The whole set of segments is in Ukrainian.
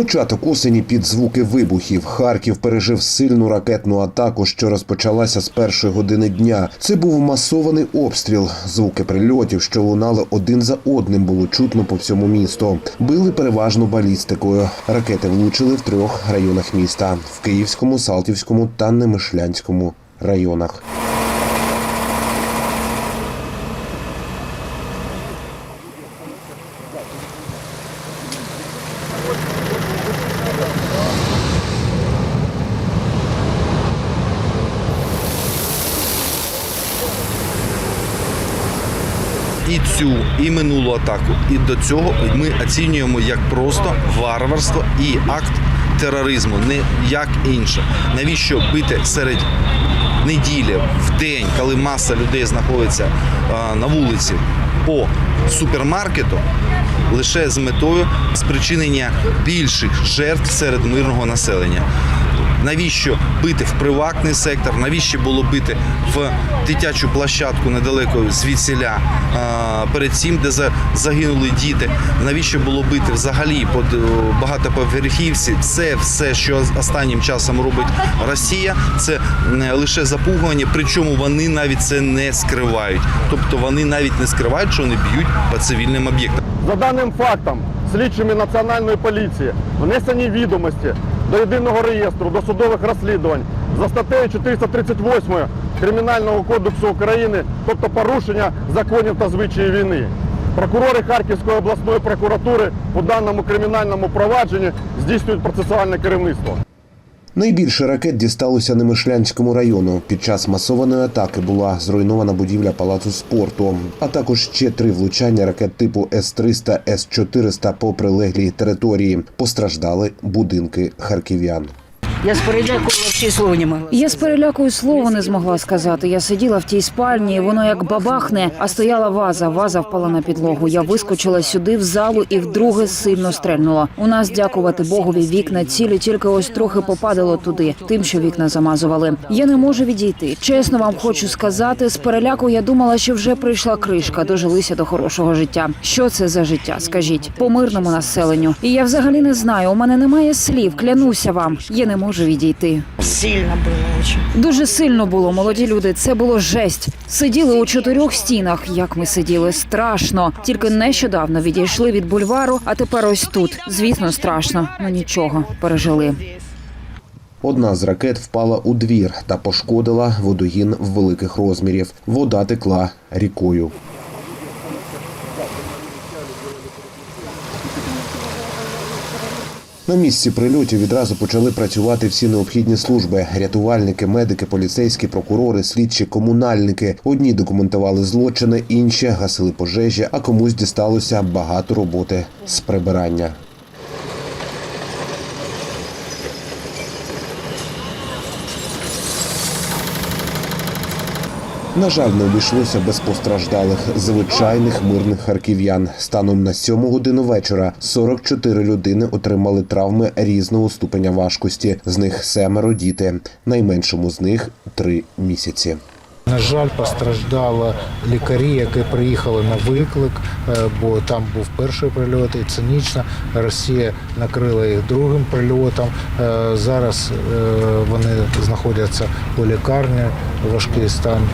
Початок осені під звуки вибухів. Харків пережив сильну ракетну атаку, що розпочалася з першої години дня. Це був масований обстріл. Звуки прильотів, що лунали один за одним, було чутно по всьому місту. Били переважно балістикою. Ракети влучили в трьох районах міста: в Київському, Салтівському та Немишлянському районах. І цю, і минулу атаку. І до цього ми оцінюємо як просто варварство і акт тероризму, не як інше. Навіщо бити серед неділі в день, коли маса людей знаходиться на вулиці по супермаркету, лише з метою спричинення більших жертв серед мирного населення. Навіщо бити в приватний сектор? Навіщо було бити в дитячу площадку недалеко звідсіля перед цим, де за- загинули діти? Навіщо було бити взагалі по багатоповерхівці? Це все, що останнім часом робить Росія, це лише запугування. Причому вони навіть це не скривають. Тобто вони навіть не скривають, що вони б'ють по цивільним об'єктам. За даним фактом, слідчими Національної поліції внесені відомості до єдиного реєстру досудових розслідувань за статтею 438 Кримінального кодексу України, тобто порушення законів та звичаїв війни. Прокурори Харківської обласної прокуратури у даному кримінальному провадженні здійснюють процесуальне керівництво. Найбільше ракет дісталося Немишлянському району. Під час масованої атаки була зруйнована будівля палацу спорту, а також ще три влучання ракет типу С-300, С-400 по прилеглій території. Постраждали будинки харків'ян. Я з переляку взагалі слова не могла. Я з перелякою слова не змогла сказати. Я сиділа в тій спальні, і воно як бабахне, а стояла ваза. Ваза впала на підлогу. Я вискочила сюди в залу і вдруге сильно стрельнула. У нас, дякувати Богові, вікна цілі, тільки ось трохи попадало туди, тим, що вікна замазували. Я не можу відійти. Чесно вам хочу сказати, з переляку я думала, що вже прийшла кришка, дожилися до хорошого життя. Що це за життя? Скажіть, по мирному населенню. І я взагалі не знаю. У мене немає слів. Клянуся вам. Я не можу відійти. Сильно було дуже. Дуже сильно було, молоді люди. Це було жесть. Сиділи у чотирьох стінах. Як ми сиділи, страшно. Тільки нещодавно відійшли від бульвару, а тепер ось тут. Звісно, страшно. Ну нічого, пережили. Одна з ракет впала у двір та пошкодила водогін великих розмірів. Вода текла рікою. На місці прильотів відразу почали працювати всі необхідні служби: рятувальники, медики, поліцейські, прокурори, слідчі, комунальники. Одні документували злочини, інші гасили пожежі, а комусь дісталося багато роботи з прибирання. На жаль, не обійшлося без постраждалих звичайних мирних харків'ян. Станом на сьому годину вечора 44 людини отримали травми різного ступеня важкості. З них семеро діти. Найменшому з них три місяці. На жаль, постраждали лікарі, які приїхали на виклик, е, бо там був перший прильот, і цинічно Росія накрила їх другим прильотом. Е, Зараз е, вони знаходяться у лікарні, важкий стан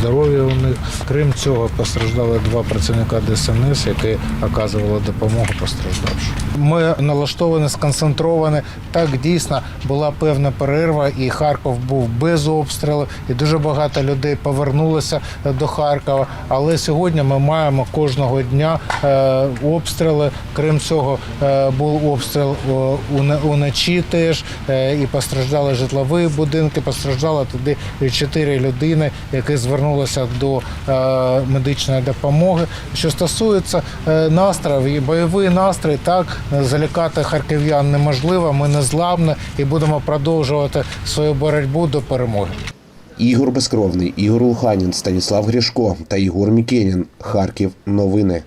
здоров'я у них. Крім цього, постраждали два працівника ДСНС, які оказували допомогу постраждавшим. Ми налаштовані, сконцентровані. Так дійсно була певна перерва, і Харків був без обстрілів, і дуже багато людей повернулося до Харкова. Але сьогодні ми маємо кожного дня е, обстріли. Крім цього, е, був обстріл уночі теж, е, і постраждали житлові будинки. Постраждало туди чотири людини, які звернулися до е, медичної допомоги. Що стосується е, настроїв, бойовий настрій, так залякати харків'ян неможливо. Ми незламні і будемо продовжувати свою боротьбу до перемоги. Ігор Безкровний, Ігор Луханін, Станіслав Грішко та Ігор Мікенін. Харків. Новини.